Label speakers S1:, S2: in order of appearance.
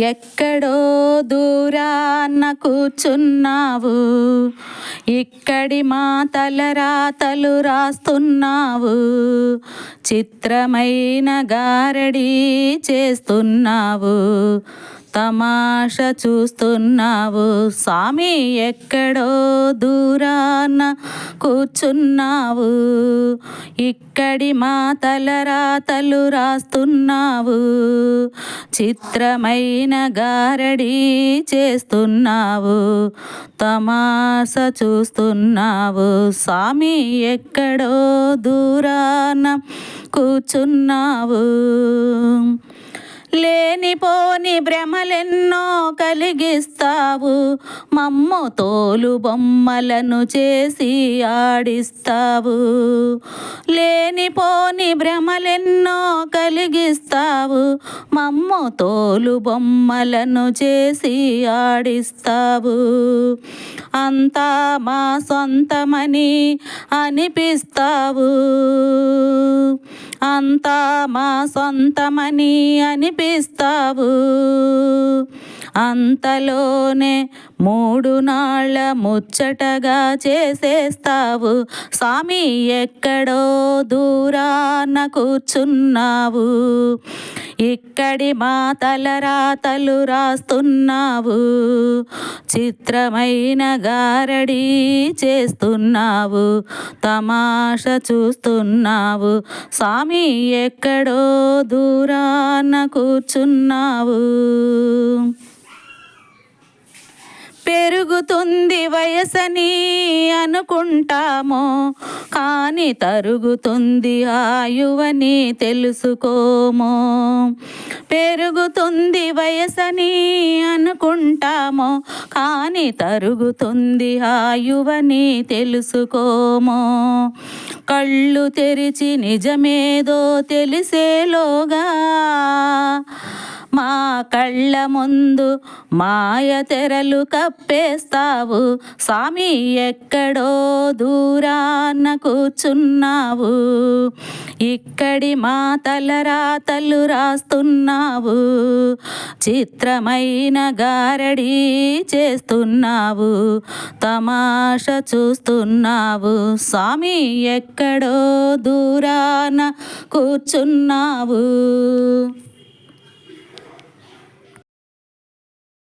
S1: ఎక్కడో దూరాన్న కూర్చున్నావు. ఇక్కడి మా తలరాతలు రాస్తున్నావు. చిత్రమైన గారడి చేస్తున్నావు. తమాష చూస్తున్నావు. స్వామి ఎక్కడో దూరాన్న కూర్చున్నావు. ఇక్కడి మా తలరాతలు రాస్తున్నావు. చిత్రమైన గారడి చేస్తున్నావు. తమాస చూస్తున్నావు. స్వామి ఎక్కడో దూరాన కూర్చున్నావు. లేనిపోని భ్రమలెన్నో కలిగిస్తావు. మమ్మ తోలు బొమ్మలను చేసి ఆడిస్తావు. లేనిపోని భ్రమలెన్నో కలిగిస్తావు. మమ్మ తోలు బొమ్మలను చేసి ఆడిస్తావు. అంతా మా సొంతమని అనిపిస్తావు. అంతా మా సొంతమని అనిపిస్తావు. అంతలోనే మూడు నాళ్ళ ముచ్చటగా చేసేస్తావు. స్వామి ఎక్కడో దూరాన కూర్చున్నావు. ఇక్కడి మా తలరాతలు రాస్తున్నావు. చిత్రమైన గారడి చేస్తున్నావు. తమాష చూస్తున్నావు. స్వామి ఎక్కడో దూరాన కూర్చున్నావు. పెరుగుతుంది వయసని అనుకుంటాము కానీ తరుగుతుంది ఆయువని తెలుసుకోము. పెరుగుతుంది వయసని అనుకుంటాము కానీ తరుగుతుంది ఆయువని తెలుసుకోము. కళ్ళు తెరిచి నిజమేదో తెలిసేలోగా మా కళ్ళ ముందు మాయ తెరలు కప్పేస్తావు. స్వామి ఎక్కడో దూరాన కూర్చున్నావు. ఇక్కడి మా తలరాతలు రాస్తున్నావు. చిత్రమైన గారడి చేస్తున్నావు. తమాష చూస్తున్నావు. స్వామి ఎక్కడో దూరాన కూర్చున్నావు.